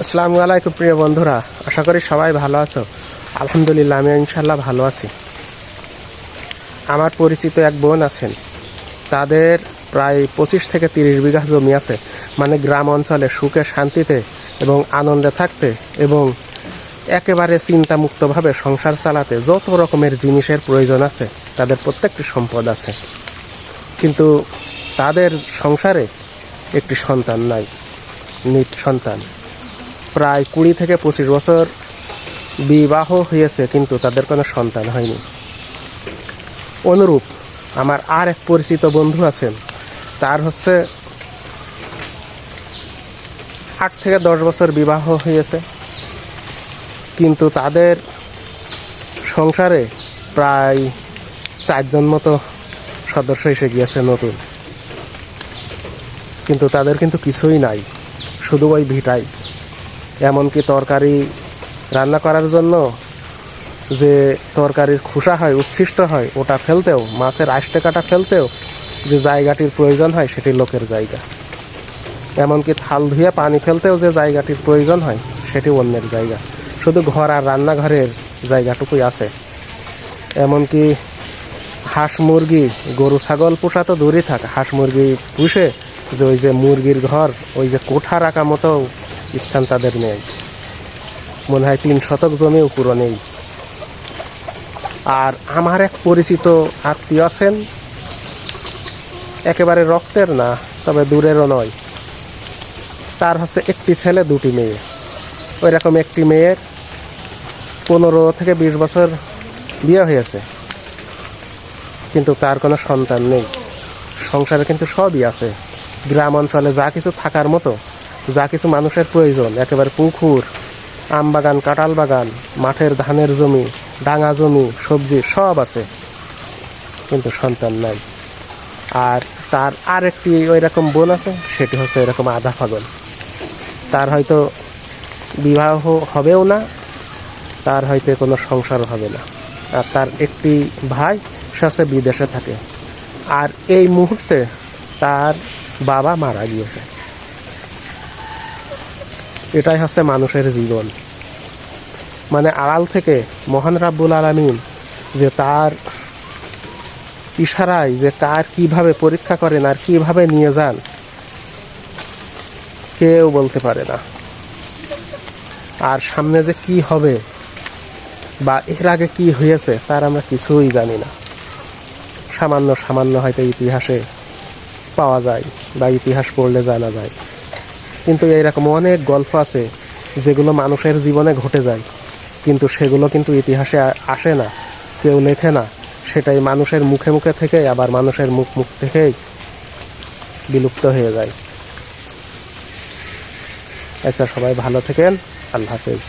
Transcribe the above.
আসসালামু আলাইকুম প্রিয় বন্ধুরা, আশা করি সবাই ভালো আছো। আলহামদুলিল্লাহ আমি ইনশাল্লাহ ভালো আছি। আমার পরিচিত এক বোন আছেন। তাদের প্রায় পঁচিশ থেকে তিরিশ বিঘা জমি আছে। মানে গ্রাম অঞ্চলে সুখে, শান্তিতে এবং আনন্দে থাকতে এবং একেবারে চিন্তামুক্তভাবে সংসার চালাতে যত রকমের জিনিসের প্রয়োজন আছে, তাদের প্রত্যেকটি সম্পদ আছে। কিন্তু তাদের সংসারে একটি সন্তান নাই, নিট সন্তান। প্রায় কুড়ি থেকে পঁচিশ বছর বিবাহ হয়েছে, কিন্তু তাদের কোনো সন্তান হয়নি। অনুরূপ, আমার আর এক পরিচিত বন্ধু আছেন। তার হচ্ছে আট থেকে দশ বছর বিবাহ হয়েছে। কিন্তু তাদের সংসারে প্রায় চারজন মতো সদস্য এসে গিয়েছে নতুন। কিন্তু তাদের কিন্তু কিছুই নাই, শুধু ওই ভিটাই। এমনকি তরকারি রান্না করার জন্য যে তরকারির খোসা হয়, উচ্ছিষ্ট হয়, ওটা ফেলতেও, মাছের আষ্টে কাটা ফেলতেও যে জায়গাটির প্রয়োজন হয় সেটি লোকের জায়গা। এমনকি থাল ধুয়ে পানি ফেলতেও যে জায়গাটির প্রয়োজন হয় সেটি অন্যের জায়গা। শুধু ঘর আর রান্নাঘরের জায়গাটুকুই আছে। এমনকি হাঁস মুরগি, গরু, ছাগল, পোষা তো দূরই থাক, হাঁস মুরগি পুষে যে ওই যে মুরগির ঘর, ওই যে কোঠা রাখা মতো স্থান তাদের নেই। মনে হয় তিন শতক জমিও পুরো নেই। আর আমার এক পরিচিত আত্মীয় আছেন, একেবারে রক্তের না, তবে দূরেরও নয়। তার হচ্ছে একটি ছেলে, দুটি মেয়ে। ওই রকম একটি মেয়ের পনেরো থেকে বিশ বছর বিয়ে হয়েছে। কিন্তু তার কোনো সন্তান নেই। সংসারে কিন্তু সবই আছে। গ্রাম অঞ্চলে যা কিছু থাকার মতো যা কিছু মানুষের প্রয়োজন, একেবারে পুকুর, আম বাগান, কাঁঠাল বাগান, মাঠের ধানের জমি, ডাঙা জমি, সবজি, সব আছে। কিন্তু সন্তান নাই। আর তার আর একটি ওই রকম বোন আছে, সেটি হচ্ছে এরকম আধা পাগল। তার হয়তো বিবাহ হবেও না, তার হয়তো কোনো সংসার হবে না। আর তার একটি ভাই, সে বিদেশে থাকে। আর এই মুহূর্তে তার বাবা মারা গিয়েছে। এটাই হচ্ছে মানুষের জীবন। মানে আড়াল থেকে মহান রাব্বুল আলমিন যে তার ইশারায় যে কার কীভাবে পরীক্ষা করেন আর কীভাবে নিয়ে যান, কেউ বলতে পারে না। আর সামনে যে কি হবে বা এর আগে কি হয়েছে তার আমরা কিছুই জানি না। সামান্য সামান্য হয়তো ইতিহাসে পাওয়া যায় বা ইতিহাস পড়লে জানা যায়। কিন্তু এইরকম অনেক গল্প আছে যেগুলো মানুষের জীবনে ঘটে যায়, কিন্তু সেগুলো কিন্তু ইতিহাসে আসে না, কেউ লেখে না। সেটাই মানুষের মুখে মুখে থেকে আবার মানুষের মুখ মুখ থেকেই বিলুপ্ত হয়ে যায়। আচ্ছা সবাই ভালো থাকেন। আল্লাহ হাফেজ।